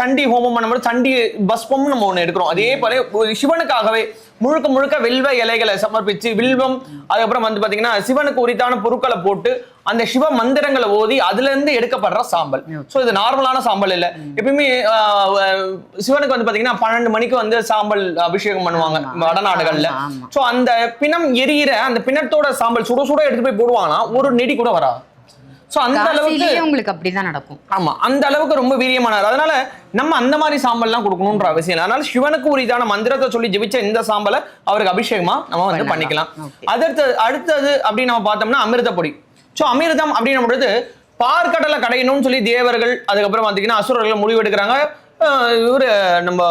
சண்டி ஹோமம் பண்ணும்போது சண்டி பஸ்பம்னு நம்ம ஒண்ணு எடுக்கிறோம். அதே போல சிவனுக்காகவே முழுக்க முழுக்க வில்வ இலைகளை சமர்ப்பிச்சு வில்வம் அதுக்கப்புறம் வந்து பாத்தீங்கன்னா சிவனுக்கு உரித்தான பொருட்களை போட்டு அந்த சிவ மந்திரங்களை ஓதி அதுல இருந்து எடுக்கப்படுற சாம்பல். சோ இது நார்மலான சாம்பல் இல்ல. எப்பயுமே சிவனுக்கு வந்து பாத்தீங்கன்னா பன்னெண்டு மணிக்கு வந்து சாம்பல் அபிஷேகம் பண்ணுவாங்க. வடநாடுகள்ல. சோ அந்த பிணம் எரியிற அந்த பிணத்தோட சாம்பல் சுட சுட எடுத்து போய் போடுவாங்கன்னா ஒரு நெடி கூட வராது. சோ அந்த அளவுக்கு உங்களுக்கு அப்படிதான் நடக்கும். ஆமா அந்த அளவுக்கு ரொம்ப வீரியமானது அதனால நம்ம அந்த மாதிரி சாம்பல்லாம் கொடுக்கணும்ன்ற அவசியம் இல்லை. அதனால சிவனுக்கு உரிதான மந்திரத்தை சொல்லி ஜெபிச்ச இந்த சாம்பலை அவருக்கு அபிஷேகமா நம்ம வந்து. பண்ணிக்கலாம். Okay. அடுத்தது அப்படின்னு நம்ம பார்த்தோம்னா அமிர்த பொடி. ஸோ அமிர்தம் அப்படின்னும் பொழுது பார்க்கடலை கடையணும்னு சொல்லி தேவர்கள் அதுக்கப்புறம் பார்த்தீங்கன்னா அசுரர்கள் முடிவு எடுக்கிறாங்க இவர் நம்ம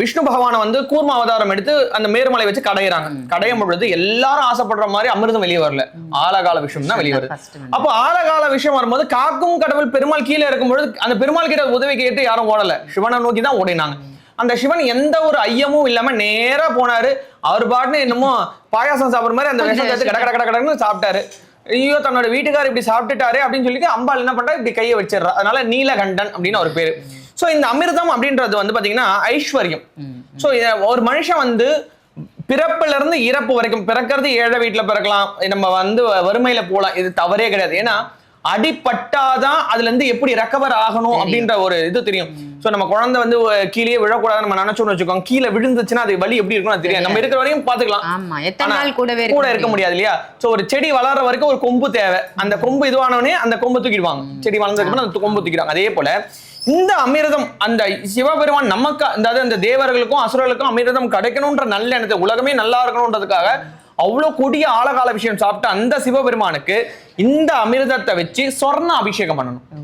விஷ்ணு பகவானை வந்து கூர்ம அவதாரம் எடுத்து அந்த மேருமலை வச்சு கடையிறாங்க. கடையும் பொழுது எல்லாரும் ஆசைப்படுற மாதிரி அமிர்தம் வெளியே வரல. ஆலகால விஷயம் தான் வெளியே வருது. அப்போ ஆழகால விஷயம் வரும்போது காக்கும் கடவுள் பெருமாள் கீழே இருக்கும்பொழுது அந்த பெருமாள் கிட்ட உதவி கேட்டு யாரும் ஓடல. சிவனை நோக்கி தான் ஓடினாங்க. அந்த சிவன் எந்த ஒரு ஐயமும் இல்லாம நேரா போனாரு. அவர் பாட்டுன்னு என்னமோ பாயாசம் சாப்பிடுற மாதிரி அந்த விஷம் கட கட கட கடன்னு சாப்பிட்டாரு. ஐயோ தன்னோட வீட்டுக்காரர் இப்படி சாப்பிட்டுட்டாரு அப்படின்னு சொல்லிட்டு அம்பாள் என்ன பண்றா இப்படி கையை வச்சிடுறா. அதனால நீலகண்டன் அப்படின்னு ஒரு பேரு. சோ இந்த அமிர்தம் அப்படின்றது வந்து பாத்தீங்கன்னா ஐஸ்வர்யம். சோ ஒரு மனுஷன் வந்து பிறப்புல இருந்து இறப்பு வரைக்கும் பிறக்கிறது ஏழை வீட்டுல பிறக்கலாம் நம்ம வந்து வறுமையில போலாம் இது தவறே கிடையாது. ஏன்னா அடிப்பட்டாதான் அதுல இருந்து எப்படி ரெக்கவர் ஆகணும் அப்படின்ற ஒரு இது தெரியும். சோ நம்ம குழந்தை வந்து கீழே விழக்கூடாது நம்ம நினைச்சோம்னு வச்சுக்கோங்க. கீழே விழுந்துச்சுன்னா அது வலி எப்படி இருக்கும்னு அது தெரியாது. நம்ம இருக்கிற வரையும் பாத்துக்கலாம் கூடவே கூட இருக்க முடியாது இல்லையா? சோ ஒரு செடி வளர்ற வரைக்கும் ஒரு கொம்பு தேவை. அந்த கொம்பு இதுவானவனே அந்த கொம்பு தூக்கிடுவாங்க. செடி வளர்ந்ததுக்கு அந்த கொம்பு தூக்கிடுவாங்க. அதே போல இந்த அமிர்தம் அந்த சிவபெருமான் நமக்கு அதாவது அந்த தேவர்களுக்கும் அசுரர்களுக்கும் அமிர்தம் கிடைக்கணும்ன்ற நல்ல எண்ணத்தை உலகமே நல்லா இருக்கணும்ன்றதுக்காக அவ்வளவு கொடிய ஆழகால விஷயம் சாப்பிட்ட அந்த சிவபெருமானுக்கு இந்த அமிர்தத்தை வச்சு சொர்ண அபிஷேகம் பண்ணணும்.